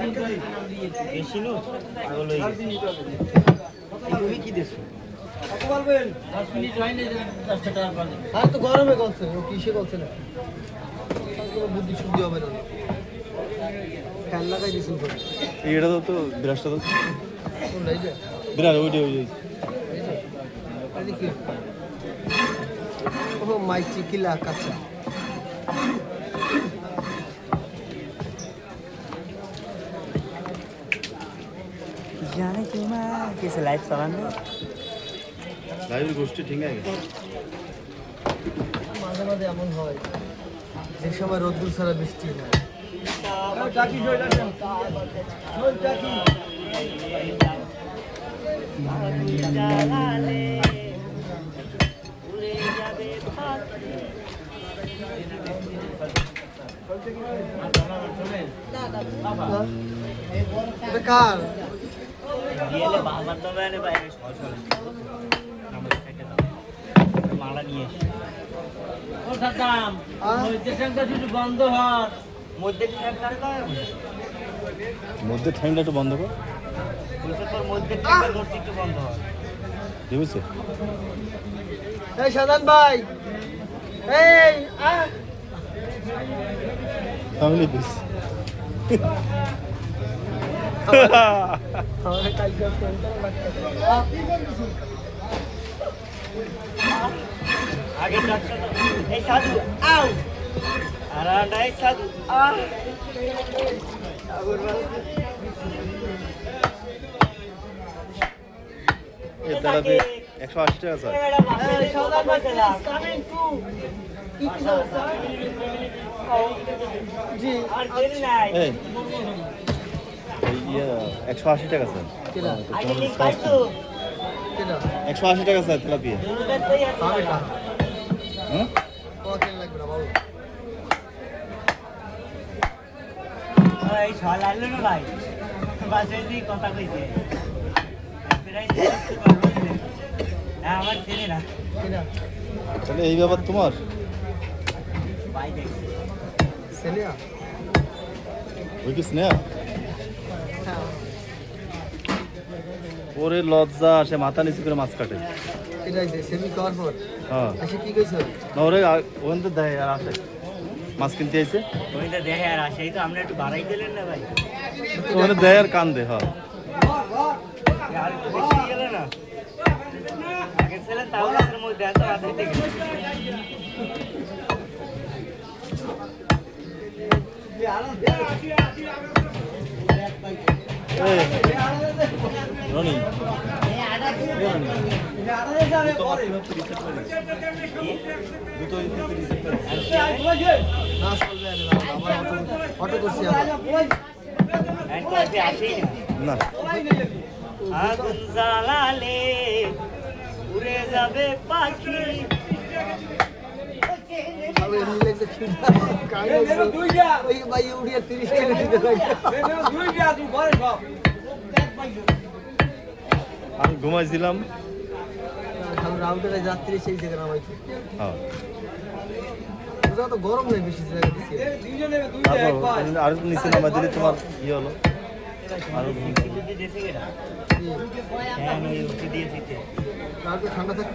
বেশি নো পাগল আর তো গরমে করছে ও কিসে করছে না বুদ্ধি শুদ্ধি হবে না ফ্যান এটা তো বিরাটটা তো এই ওইটা ওই ও মাই চিকিলা কাঁচা জানে কি মা कैसे लाइफ चलाने লাইভের গোষ্ঠী ঠিক আছে মাঝে মাঝে এমন হয় যে সময় রোদ্দুর ছাড়া বৃষ্টি হয় এটা কার মধ্যে ঠান্ডা একটু বন্ধ কর। এই সাদান ভাই। এই আহ। ফ্যামিলি পিস দাঁড়াতে একশো আশি টাকা স্যার জি একশো আশি টাকা স্যার। একশো আশি টাকা স্যার তেলাপিয়া। হ্যাঁ এই ছল আনলো না ভাই? বাসে দিয়ে কথা কইছে। হ্যাঁ তাহলে এই ব্যাপার তোমার? ওই কি স্নেহা? ওরে লজ্জা সে মাথা নিচু করে মাছ কাটে। হ্যাঁ। এসে কি কইছো? না ওরে আ- ওখান দেয় আর আসে। মাছ কিনতে আইছে। ওই তো আর আসে এই তো আমরা একটু বাড়াই দিলেন না ভাই? ওখানে দেয় আর কান দে হ্যাঁ আগুন জ্বালালে উড়ে যাবে পাখি আমি এমনি লাগছে খিদা কানে ওই ভাই উড়িয়ে 30 টাকা দিতে লাগে আমি আমি রাউন্ডে যাত্রী সেই জায়গা নামাইছি হ্যাঁ। তো গরম নেই বেশি আর নিচে নামা দিলে তোমার ইয়ে হলো। আরও হ্যাঁ ঠান্ডা থাকে।